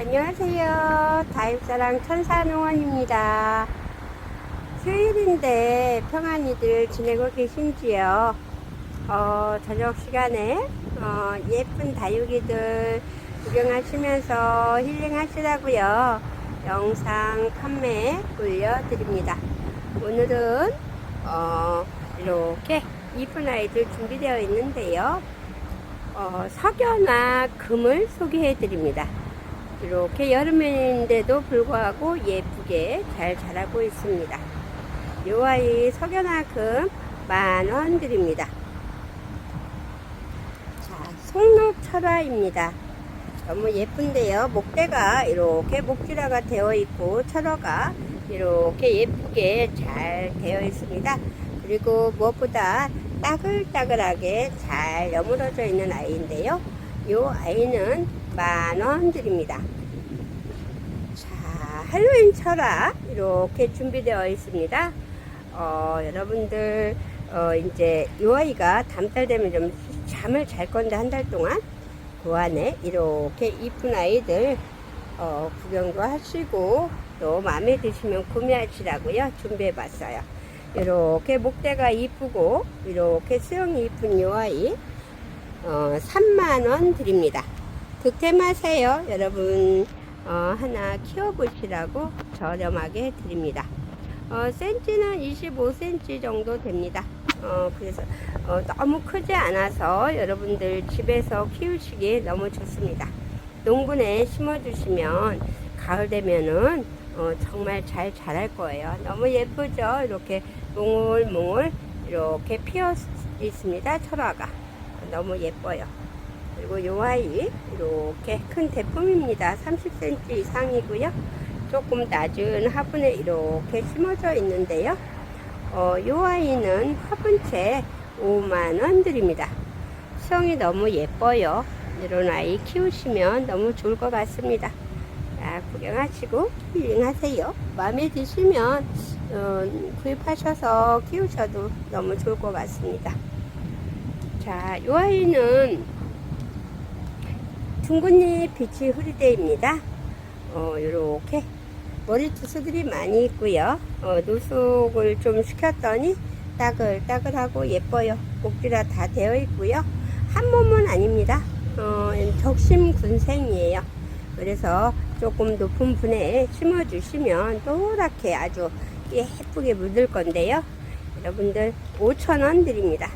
안녕하세요. 다육사랑 천사농원입니다. 휴일인데 평안히들 지내고 계신지요? 어, 저녁 시간에 어, 예쁜 다육이들 구경하시면서 힐링하시라고요. 영상 판매 올려드립니다. 오늘은 어, 이렇게 이쁜 아이들 준비되어 있는데요. 어, 석연화 금을 소개해 드립니다. 이렇게 여름인데도 불구하고 예쁘게 잘 자라고 있습니다. 요 아이 석연화 금 만원 드립니다. 자, 송록철화입니다. 너무 예쁜데요. 목대가 이렇게 목줄화가 되어 있고 철화가 이렇게 예쁘게 잘 되어 있습니다. 그리고 무엇보다 따글따글하게 잘 여물어져 있는 아이인데요. 이 아이는 만 원 드립니다. 자, 할로윈 철화 이렇게 준비되어 있습니다. 어, 여러분들 어, 이제 이 아이가 다음 달 되면 좀 잠을 잘 건데 한 달 동안 그 안에 이렇게 이쁜 아이들 어, 구경도 하시고 또 마음에 드시면 구매하시라고요 준비해 봤어요. 이렇게 목대가 이쁘고 이렇게 수영이 이쁜 요 아이 어, 3만원 드립니다. 득템하세요. 여러분 어, 하나 키워보시라고 저렴하게 드립니다. 어, 센치는 25cm 정도 됩니다. 어, 그래서 어, 너무 크지 않아서 여러분들 집에서 키우시기에 너무 좋습니다. 농분에 심어주시면 가을 되면은 어, 정말 잘 자랄 거예요. 너무 예쁘죠? 이렇게 몽울몽울 이렇게 피어 있습니다. 철화가 너무 예뻐요. 그리고 요 아이 이렇게 큰 대품입니다. 30cm 이상이고요. 조금 낮은 화분에 이렇게 심어져 있는데요. 어, 요 아이는 화분채 5만원 드립니다. 수영이 너무 예뻐요. 이런 아이 키우시면 너무 좋을 것 같습니다. 자, 구경하시고 힐링하세요. 마음에 드시면 어, 구입하셔서 키우셔도 너무 좋을 것 같습니다. 자, 이 아이는 둥근잎 빛이 흐리대입니다. 어, 요렇게 머리 투수들이 많이 있고요. 어, 노숙을 좀 시켰더니 따글따글하고 예뻐요. 목줄화 다 되어 있고요. 한 몸은 아닙니다. 어, 적심 군생이에요. 그래서 조금 높은 분에 심어주시면 노랗게 아주 예쁘게 묻을 건데요. 여러분들 5,000원 드립니다.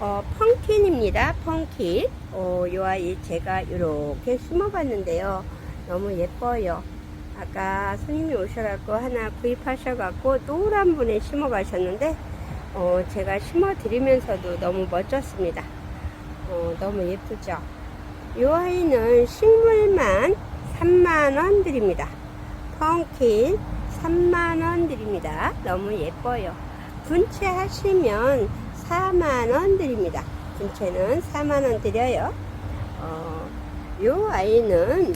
어, 펑킨입니다. 펑킨. 어, 요 아이 제가 이렇게 심어봤는데요. 너무 예뻐요. 아까 손님이 오셔갖고 하나 구입하셔갖고 노란 분에 심어가셨는데, 어, 제가 심어드리면서도 너무 멋졌습니다. 어, 너무 예쁘죠? 요 아이는 식물만 3만원 드립니다. 펑킨 3만원 드립니다. 너무 예뻐요. 분채 하시면 4만원 드립니다. 분채는 4만원 드려요. 어, 요 아이는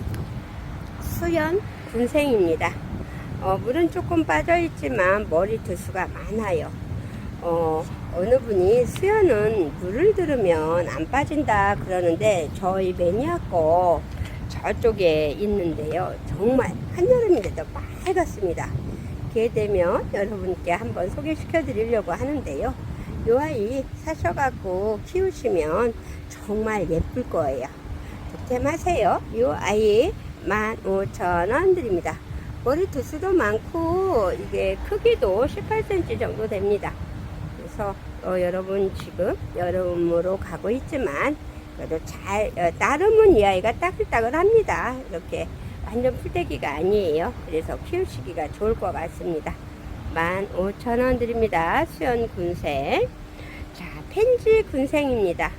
수연 군생입니다. 어, 물은 조금 빠져있지만 머리 두수가 많아요. 어, 어느 분이 수연은 물을 들으면 안 빠진다 그러는데 저희 매니아 거 저쪽에 있는데요. 정말 한여름인데도 빨갛습니다. 기회 되면 여러분께 한번 소개시켜 드리려고 하는데요. 요 아이 사셔갖고 키우시면 정말 예쁠 거예요. 득템하세요. 요 아이 15,000원 드립니다. 머리 두수도 많고 이게 크기도 18cm 정도 됩니다. 그래서 어, 여러분 지금 여름으로 가고 있지만 그래도 잘 어, 나름은 이 아이가 따글따글합니다. 이렇게 완전 풀떼기가 아니에요. 그래서 키우시기가 좋을 것 같습니다. 15,000원 드립니다. 수연 군생. 자, 펜지 군생입니다.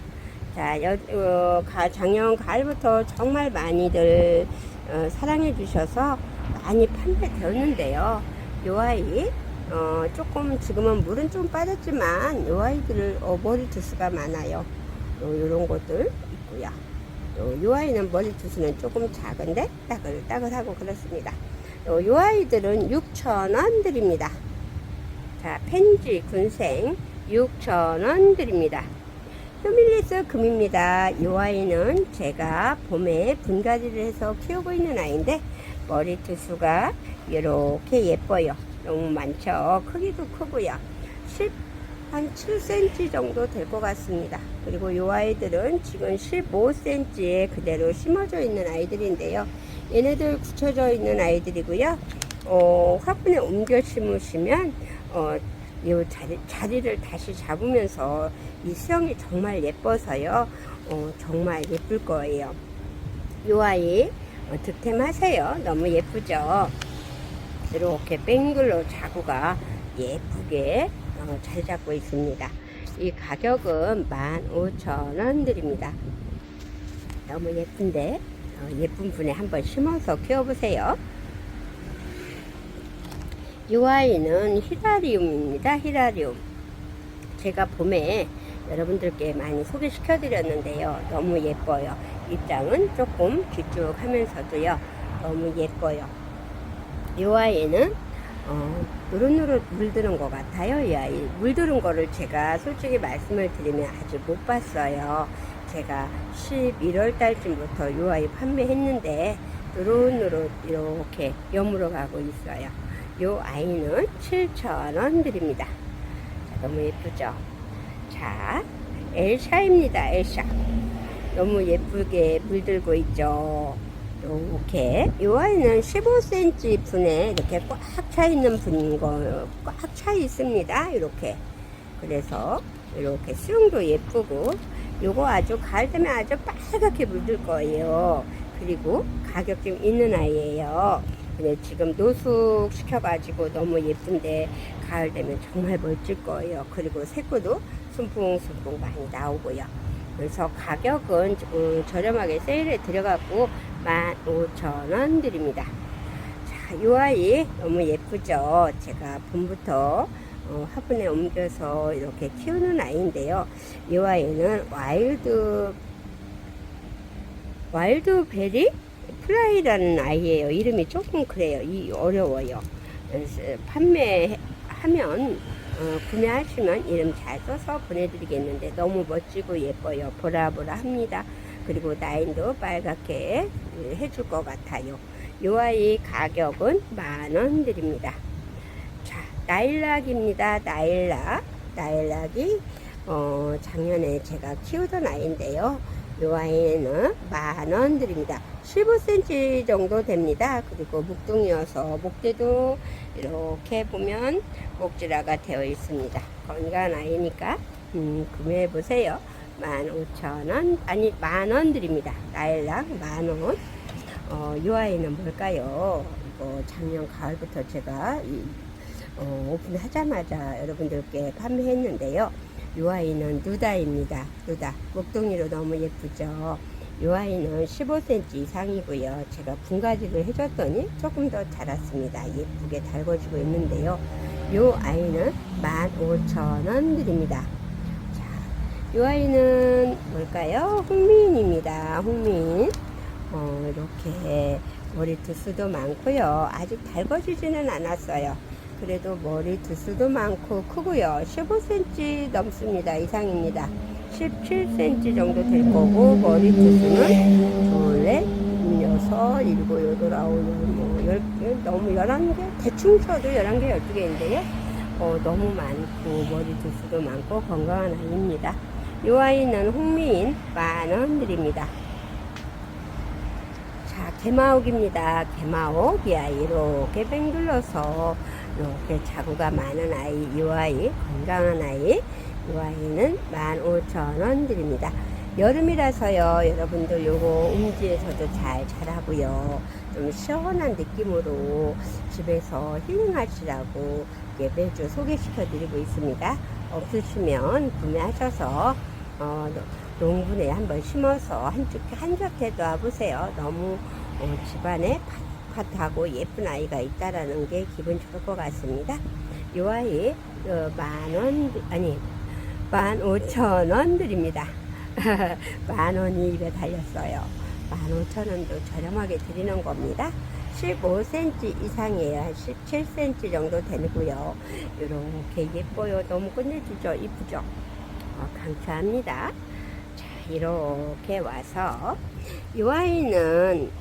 자, 여, 어, 가, 작년 가을부터 정말 많이들 어, 사랑해 주셔서 많이 판매되었는데요. 요 아이 어, 조금 지금은 물은 좀 빠졌지만 요 아이들 어, 머리 두수가 많아요. 요, 요 런 것들 있고요. 요, 요 아이는 머리 두수는 조금 작은데 따글따글하고 그렇습니다. 요, 요 아이들은 6,000원 드립니다. 자, 펜지 군생 6,000원 드립니다. 휴밀리스 금입니다. 이 아이는 제가 봄에 분가지를 해서 키우고 있는 아이인데 머리 투수가 이렇게 예뻐요. 너무 많죠. 크기도 크고요. 10, 한 7cm 정도 될 것 같습니다. 그리고 이 아이들은 지금 15cm에 그대로 심어져 있는 아이들인데요. 얘네들 굳혀져 있는 아이들이고요. 어, 화분에 옮겨 심으시면 어, 이 자리, 자리를 다시 잡으면서 이 수영이 정말 예뻐서요. 어, 정말 예쁠 거예요. 이 아이 어, 득템하세요. 너무 예쁘죠? 이렇게 뱅글로 자구가 예쁘게 어, 잘 잡고 있습니다. 이 가격은 15,000원 드립니다. 너무 예쁜데 어, 예쁜 분에 한번 심어서 키워보세요. 이 아이는 히라리움입니다. 히라리움. 제가 봄에 여러분들께 많이 소개시켜 드렸는데요. 너무 예뻐요. 입장은 조금 길쭉하면서도요. 너무 예뻐요. 이 아이는 어, 노릇노릇 물드는 것 같아요. 이 아이 물드는 거를 제가 솔직히 말씀을 드리면 아직 못 봤어요. 제가 11월 달쯤부터 이 아이 판매했는데 노릇노릇 이렇게 여물어 가고 있어요. 이 아이는 7,000원 드립니다. 자, 너무 예쁘죠? 자, 엘샤입니다. 엘샤. 너무 예쁘게 물들고 있죠. 이렇게 이 아이는 15cm 분에 이렇게 꽉 차 있는 분인 거꽉 차 있습니다. 이렇게 그래서 이렇게 수영도 예쁘고 요거 아주 가을 되면 아주 빨갛게 물들 거예요. 그리고 가격 좀 있는 아이예요. 근데 지금 노숙 시켜가지고 너무 예쁜데 가을 되면 정말 멋질 거예요. 그리고 색구도 순풍순풍 많이 나오고요. 그래서 가격은 조금 저렴하게 세일에 들어갔고 15,000원 드립니다. 자, 이 아이 너무 예쁘죠? 제가 봄부터 어, 화분에 옮겨서 이렇게 키우는 아이인데요. 이 아이는 와일드 와일드 베리 플라이라는 아이예요. 이름이 조금 그래요. 이 어려워요. 판매하면 어, 구매하시면 이름 잘 써서 보내드리겠는데 너무 멋지고 예뻐요. 보라보라 합니다. 그리고 라인도 빨갛게 해줄 것 같아요. 이 아이 가격은 만 원 드립니다. 자, 나일락입니다. 나일락. 나일락이 어, 작년에 제가 키우던 아이인데요. 이 아이는 만 원 드립니다. 15cm 정도 됩니다. 그리고 묵둥이어서 목대도 이렇게 보면 목지라가 되어 있습니다. 건강한 아이니까 음, 구매해 보세요. 15,000원 아니 만원 드립니다. 나일락 만원. 어, 이 아이는 뭘까요? 이거 작년 가을부터 제가 이, 어, 오픈하자마자 여러분들께 판매했는데요. 이 아이는 누다입니다. 누다. 목동이로 너무 예쁘죠. 이 아이는 15cm 이상이고요. 제가 분가지를 해줬더니 조금 더 자랐습니다. 예쁘게 달궈지고 있는데요. 이 아이는 15,000원 드립니다. 자, 이 아이는 뭘까요? 홍미인입니다. 홍미인. 어, 이렇게 머리 두수도 많고요. 아직 달궈지지는 않았어요. 그래도 머리 두수도 많고 크고요. 15cm 넘습니다. 이상입니다. 17cm 정도 될 거고 머리 두수는 둘, 넷, 여섯, 일곱, 여덟, 아홉, 뭐 열, 너무 11개? 대충 쳐도 11개, 12개인데요. 어, 너무 많고 머리 두수도 많고 건강한 아이입니다. 이 아이는 홍미인 만원 드립니다. 자, 개마옥입니다. 개마옥 이 아이 이렇게 뱅글러서 이렇게 자구가 많은 아이, 이 아이 건강한 아이, 이 아이는 15,000원 드립니다. 여름이라서요, 여러분들 요거 음지에서도 잘 자라고요. 좀 시원한 느낌으로 집에서 힐링하시라고 이렇게 매주 소개시켜 드리고 있습니다. 없으시면 구매하셔서 어, 농분에 한번 심어서 한쪽 한적해 놔보세요. 너무 어, 집안에 팥팥하고 예쁜 아이가 있다라는 게 기분 좋을 것 같습니다. 이 아이 어, 만원 아니 만 오천 원 드립니다. 만 원이 입에 달렸어요. 만 오천 원도 저렴하게 드리는 겁니다. 15cm 이상이에요. 한 17cm 정도 되고요. 이렇게 예뻐요. 너무 끝내주죠. 이쁘죠? 어, 강추합니다. 이렇게 와서 이 아이는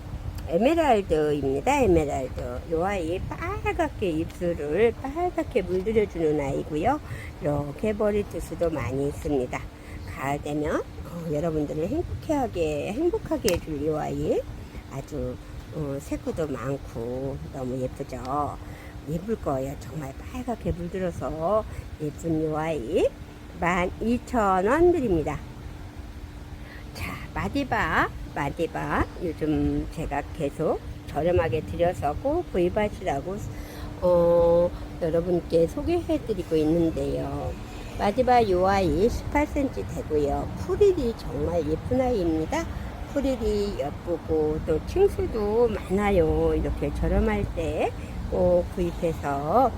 에메랄드입니다. 에메랄드. 이 아이 빨갛게 입술을 빨갛게 물들여주는 아이고요. 이렇게 머리투수도 많이 있습니다. 가을 되면 어, 여러분들을 행복하게 행복하게 해줄 이 아이 아주 어, 색구도 많고 너무 예쁘죠. 예쁠 거예요. 정말 빨갛게 물들어서 예쁜 이 아이 12,000원 드립니다. 자, 마디바, 마디바. 요즘 제가 계속 저렴하게 드려서 꼭 구입하시라고, 어, 여러분께 소개해 드리고 있는데요. 마디바 요 아이 18cm 되고요. 풀일이 정말 예쁜 아이입니다. 풀일이 예쁘고 또 층수도 많아요. 이렇게 저렴할 때꼭 구입해서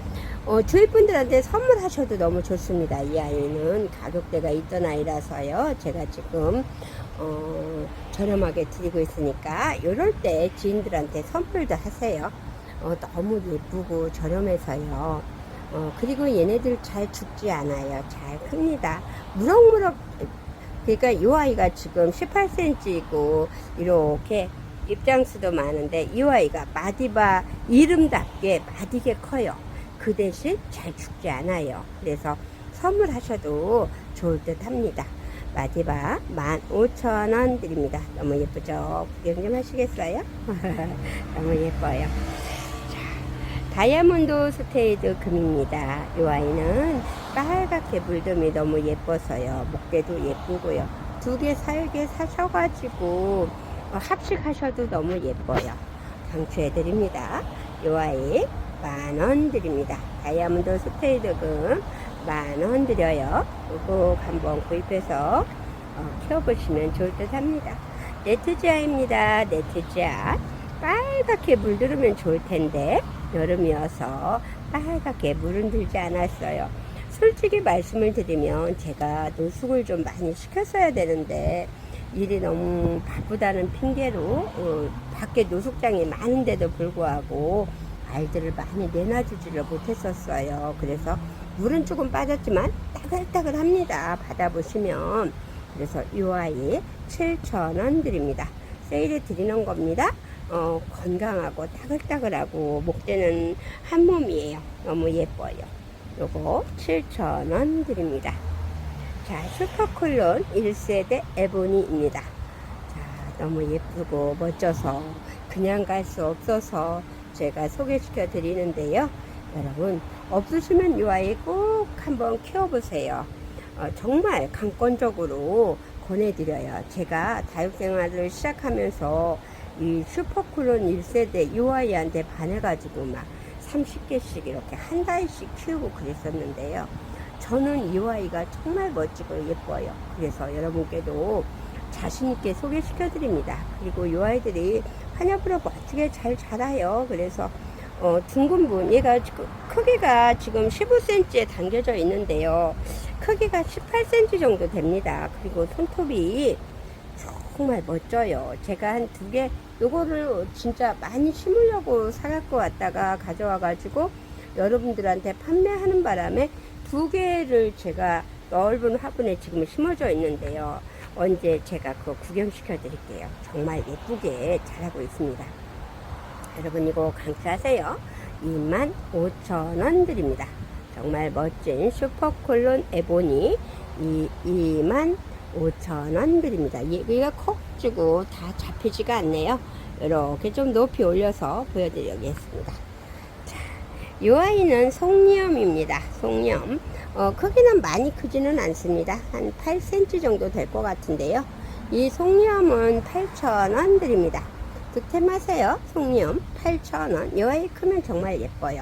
어, 주위 분들한테 선물하셔도 너무 좋습니다. 이 아이는 가격대가 있던 아이라서요. 제가 지금 어, 저렴하게 드리고 있으니까 이럴 때 지인들한테 선물도 하세요. 어, 너무 예쁘고 저렴해서요. 어, 그리고 얘네들 잘 죽지 않아요. 잘 큽니다. 무럭무럭 그러니까 이 아이가 지금 18cm이고 이렇게 입장수도 많은데 이 아이가 마디바 이름답게 마디게 커요. 그 대신 잘 죽지 않아요. 그래서 선물하셔도 좋을 듯 합니다. 마디바 15,000원 드립니다. 너무 예쁘죠? 구경 좀 하시겠어요? 너무 예뻐요. 자, 다이아몬드 스테이드 금입니다. 이 아이는 빨갛게 물듬이 너무 예뻐서요. 목대도 예쁘고요. 두개 살게 사셔가지고 어, 합식하셔도 너무 예뻐요. 강추해드립니다. 이 아이 만원 드립니다. 다이아몬드 스테이드 금 만 원 드려요. 꼭 한번 구입해서 어, 키워보시면 좋을 듯 합니다. 네트지아입니다. 네트지아. 빨갛게 물들으면 좋을 텐데 여름이어서 빨갛게 물은 들지 않았어요. 솔직히 말씀을 드리면 제가 노숙을 좀 많이 시켰어야 되는데 일이 너무 바쁘다는 핑계로 어, 밖에 노숙장이 많은데도 불구하고 아이들을 많이 내놔주지를 못했었어요. 그래서 물은 조금 빠졌지만 따글따글합니다. 받아보시면 그래서 이 아이 7,000원 드립니다. 세일에 드리는 겁니다. 어, 건강하고 따글따글하고 목대는 한 몸이에요. 너무 예뻐요. 요거 7,000원 드립니다. 자, 슈퍼콜론 1세대 에보니입니다. 자, 너무 예쁘고 멋져서 그냥 갈 수 없어서 제가 소개시켜 드리는데요. 여러분, 없으시면 이 아이 꼭 한번 키워보세요. 어, 정말 강권적으로 권해드려요. 제가 다육생활을 시작하면서 이 슈퍼쿨론 1세대 이 아이한테 반해가지고 막 30개씩 이렇게 한 달씩 키우고 그랬었는데요. 저는 이 아이가 정말 멋지고 예뻐요. 그래서 여러분께도 자신있게 소개시켜 드립니다. 그리고 이 아이들이 환엽으로 멋지게 잘 자라요. 그래서 어, 둥근 분, 얘가 크기가 지금 15cm에 담겨져 있는데요. 크기가 18cm 정도 됩니다. 그리고 손톱이 정말 멋져요. 제가 한 두 개, 요거를 진짜 많이 심으려고 사갖고 왔다가 가져와 가지고 여러분들한테 판매하는 바람에 두 개를 제가 넓은 화분에 지금 심어져 있는데요. 언제 제가 그거 구경시켜 드릴게요. 정말 예쁘게 자라고 있습니다. 여러분 이거 강추하세요. 25,000원 드립니다. 정말 멋진 슈퍼콜론 에보니 25,000원 드립니다. 얘가 콕 주고 다 잡히지가 않네요. 이렇게 좀 높이 올려서 보여드리겠습니다. 자, 이 아이는 송리엄입니다. 송리엄. 어, 크기는 많이 크지는 않습니다. 한 8cm 정도 될 것 같은데요. 이 송리엄은 8,000원 드립니다. 득템하세요. 송리엄 8,000원. 이 아이 크면 정말 예뻐요.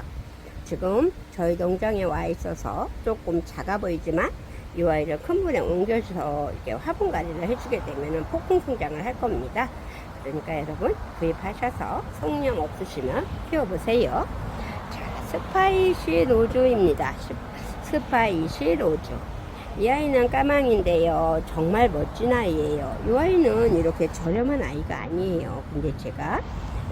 지금 저희 농장에 와 있어서 조금 작아 보이지만 이 아이를 큰 분에 옮겨서 이렇게 화분 관리를 해주게 되면 폭풍 성장을 할 겁니다. 그러니까 여러분 구입하셔서 송염 없으시면 키워보세요. 자, 스파이시 로즈입니다. 스- 스파이시 로즈. 이 아이는 까망인데요. 정말 멋진 아이예요. 이 아이는 이렇게 저렴한 아이가 아니에요. 근데 제가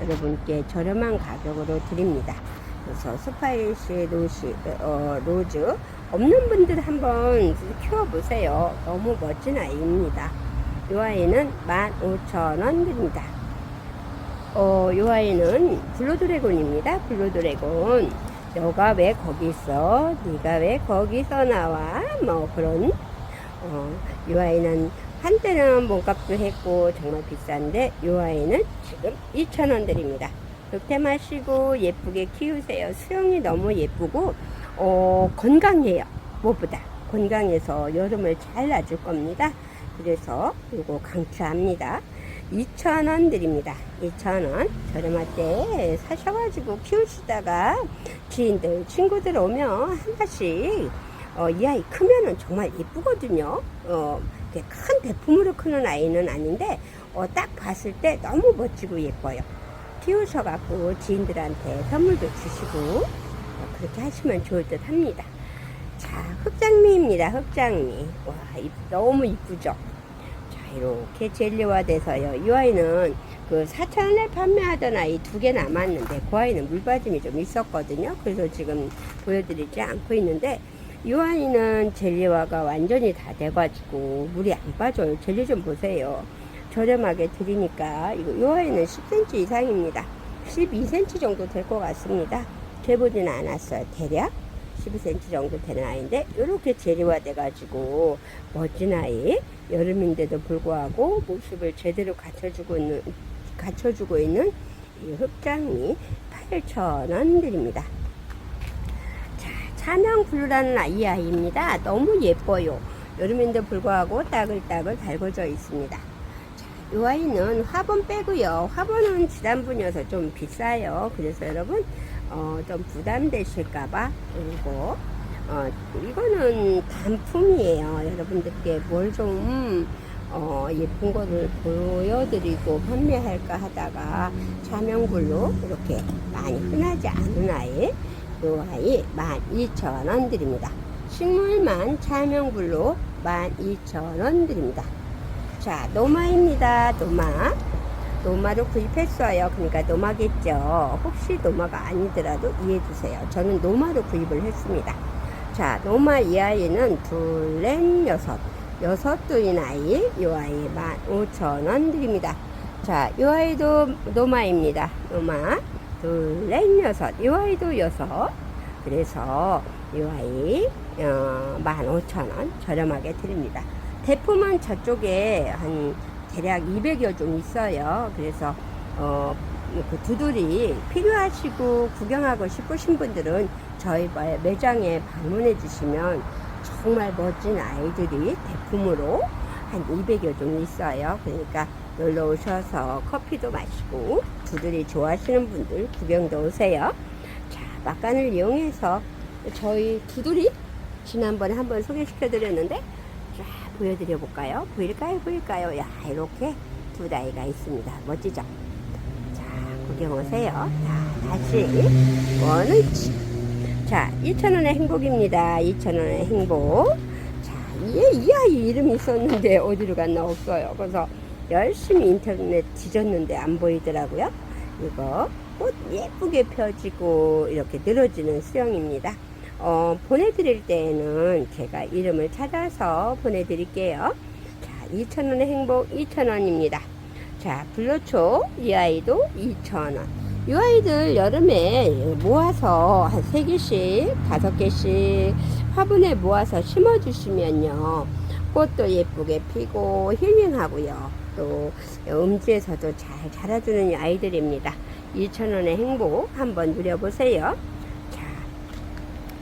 여러분께 저렴한 가격으로 드립니다. 그래서 스파이시 로시, 어, 로즈 없는 분들 한번 키워보세요. 너무 멋진 아이입니다. 이 아이는 15,000원 드립니다. 어, 이 아이는 블루드래곤입니다. 블루드래곤. 너가 왜 거기 있어? 네가 왜 거기서 나와? 뭐 그런 어, 이 아이는 한때는 몸값도 했고 정말 비싼데 이 아이는 지금 2,000원 드립니다. 득템 하시고 예쁘게 키우세요. 수영이 너무 예쁘고 어, 건강해요. 무엇보다 건강해서 여름을 잘 놔줄 겁니다. 그래서 이거 강추합니다. 2,000원 드립니다. 2,000원. 저렴할 때 사셔가지고 키우시다가 지인들, 친구들 오면 하나씩, 어, 이 아이 크면은 정말 예쁘거든요. 어, 큰 대품으로 크는 아이는 아닌데, 어, 딱 봤을 때 너무 멋지고 예뻐요. 키우셔갖고 지인들한테 선물도 주시고, 어, 그렇게 하시면 좋을 듯 합니다. 자, 흑장미입니다. 흑장미. 와, 이- 너무 이쁘죠? 자, 이렇게 젤리화 돼서요. 이 아이는 그 4,000원에 판매하던 아이 두 개 남았는데, 그 아이는 물받음이 좀 있었거든요. 그래서 지금 보여드리지 않고 있는데, 이 아이는 젤리화가 완전히 다 돼가지고, 물이 안 빠져요. 젤리 좀 보세요. 저렴하게 드리니까, 이거, 이 아이는 10cm 이상입니다. 12cm 정도 될 것 같습니다. 재보지는 않았어요. 대략. 12cm 정도 되는 아이인데 이렇게 재리화 돼가지고 멋진 아이 여름인데도 불구하고 모습을 제대로 갖춰주고 있는 갖춰주고 있는 이 흑장미 8,000원 드립니다. 자, 차명블루라는 아이 아이입니다. 너무 예뻐요. 여름인데 불구하고 따글따글 달궈져 있습니다. 자, 이 아이는 화분 빼고요. 화분은 지단분이어서 좀 비싸요. 그래서 여러분 어, 좀 부담되실까봐 그리고 어, 이거는 단품이에요. 여러분들께 뭘좀 어, 예쁜 거를 보여드리고 판매할까 하다가 차명글로 이렇게 많이 흔하지 않은 아이 이 아이 12,000원 드립니다. 식물만 차명글로 12,000원 드립니다. 자, 노마입니다. 노마. 노마로 구입했어요. 그러니까 노마겠죠. 혹시 노마가 아니더라도 이해해 주세요. 저는 노마로 구입을 했습니다. 자, 노마 이 아이는 둘, 넷, 여섯. 여섯 뚜인 아이, 이 아이 15,000원 드립니다. 자, 이 아이도 노마입니다. 노마. 둘, 넷, 여섯. 이 아이도 여섯. 그래서 이 아이, 어, 15,000원 저렴하게 드립니다. 대품은 저쪽에 한 대략 200여 종 있어요. 그래서 어, 그 두들이 필요하시고 구경하고 싶으신 분들은 저희 매장에 방문해 주시면 정말 멋진 아이들이 대품으로 한 200여 종 있어요. 그러니까 놀러 오셔서 커피도 마시고 두들이 좋아하시는 분들 구경도 오세요. 자, 막간을 이용해서 저희 두들이 지난번에 한번 소개시켜 드렸는데 쫙 보여드려 볼까요? 보일까요? 보일까요? 야, 이렇게 두 다이가 있습니다. 멋지죠? 자, 구경 오세요. 자, 다시 원위치. 자, 2,000원의 행복입니다. 2,000원의 행복. 자, 이, 이 아이 이름이 있었는데 어디로 갔나 없어요. 그래서 열심히 인터넷 뒤졌는데 안 보이더라고요. 이거 꽃 예쁘게 펴지고 이렇게 늘어지는 수영입니다. 어, 보내드릴 때에는 제가 이름을 찾아서 보내드릴게요. 자, 2,000원의 행복 2,000원입니다. 자, 불로초 이 아이도 2,000원. 이 아이들 여름에 모아서 한 3개씩, 5개씩 화분에 모아서 심어주시면요. 꽃도 예쁘게 피고 힐링하고요. 또 음지에서도 잘 자라주는 이 아이들입니다. 2,000원의 행복 한번 누려보세요.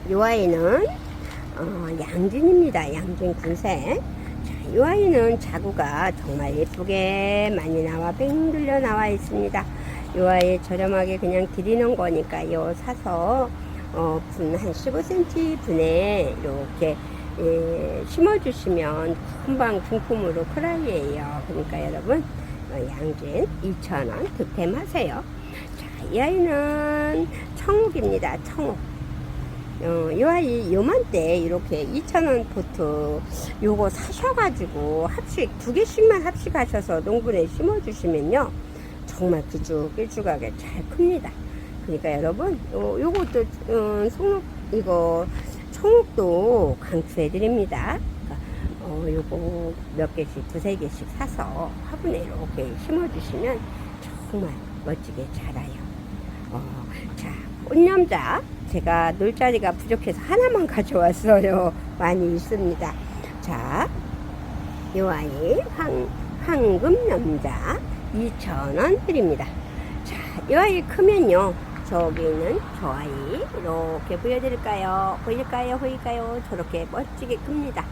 자, 이 아이는 어, 양진입니다. 양진. 자, 이 아이는 자구가 정말 예쁘게 많이 나와 뱅 들려 나와 있습니다. 이 아이 저렴하게 그냥 드리는 거니까요. 사서 어, 분 한 15cm 분에 이렇게 예, 심어주시면 금방 중품으로 크라이에요. 그러니까 여러분 어, 양진 2,000원 득템하세요. 자, 이 아이는 청옥입니다. 청옥. 어, 이 아이 요맘때 이렇게 2,000원 포트 요거 사셔가지고 합식 두 개씩만 합식하셔서 농분에 심어주시면요 정말 길쭉길쭉하게 잘 큽니다. 그러니까 여러분 요, 요것도 어, 송록 이거 청옥도 강추해드립니다. 그러니까, 어, 요거 몇 개씩, 두세 개씩 사서 화분에 이렇게 심어주시면 정말 멋지게 자라요. 어, 자, 꽃념자. 제가 놀 자리가 부족해서 하나만 가져왔어요. 많이 있습니다. 자, 요 아이, 황, 황금념자 2,000원 드립니다. 자, 이 아이 크면요. 저기 있는 저 아이 이렇게 보여드릴까요? 보일까요? 보일까요? 저렇게 멋지게 큽니다.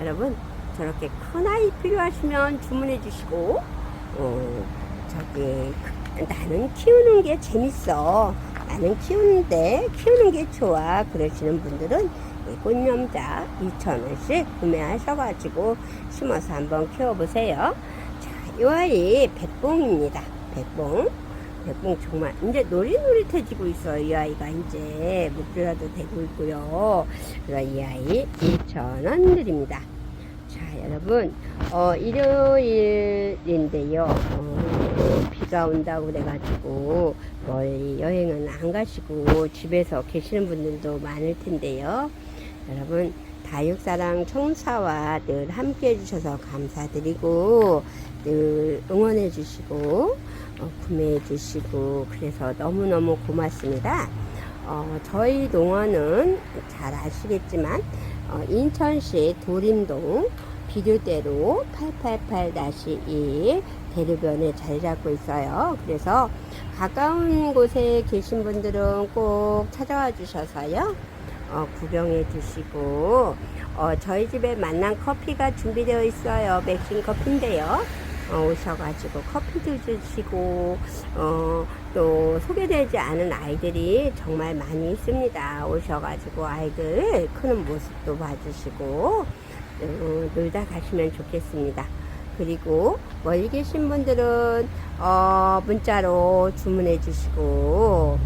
여러분 저렇게 큰 아이 필요하시면 주문해 주시고 어, 저기 그- 나는 키우는 게 재밌어. 나는 키우는데 키우는 게 좋아. 그러시는 분들은 이 꽃념자 2,000원씩 구매하셔가지고 심어서 한번 키워보세요. 자, 이 아이 백봉입니다. 백봉. 백봉 정말 이제 노릇노릇해지고 있어요. 이 아이가 이제 목표라도 되고 있고요. 그래서 이 아이 2,000원 드립니다. 자, 여러분, 어, 일요일인데요. 어, 비가 온다고 그래가지고 멀리 여행은 안 가시고 집에서 계시는 분들도 많을 텐데요. 여러분, 다육사랑 청사와 늘 함께 해주셔서 감사드리고, 늘 응원해 주시고, 어, 구매해 주시고, 그래서 너무너무 고맙습니다. 어, 저희 농원은 잘 아시겠지만, 어, 인천시 도림동 비료대로 888-1 대류변에 자리 잡고 있어요. 그래서 가까운 곳에 계신 분들은 꼭 찾아와 주셔서요. 어, 구경해 주시고 어, 저희 집에 만난 커피가 준비되어 있어요. 맥심 커피인데요. 어, 오셔가지고 커피도 드시고 어, 또 소개되지 않은 아이들이 정말 많이 있습니다. 오셔가지고 아이들 크는 모습도 봐주시고 어, 놀다 가시면 좋겠습니다. 그리고 멀리 계신 분들은 어, 문자로 주문해 주시고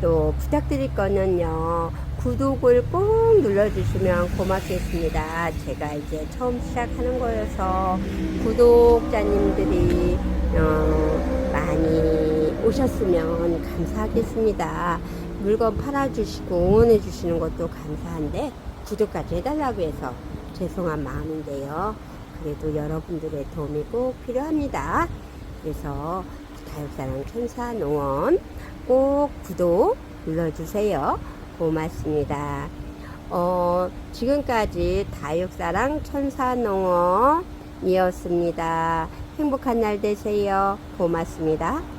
또 부탁드릴 거는요 구독을 꼭 눌러주시면 고맙겠습니다. 제가 이제 처음 시작하는 거여서 구독자님들이 어, 많이 오셨으면 감사하겠습니다. 물건 팔아주시고 응원해주시는 것도 감사한데 구독까지 해달라고 해서 죄송한 마음인데요. 그래도 여러분들의 도움이 꼭 필요합니다. 그래서 다육사랑 천사 농원 꼭 구독 눌러주세요. 고맙습니다. 어, 지금까지 다육사랑 천사농원이었습니다. 행복한 날 되세요. 고맙습니다.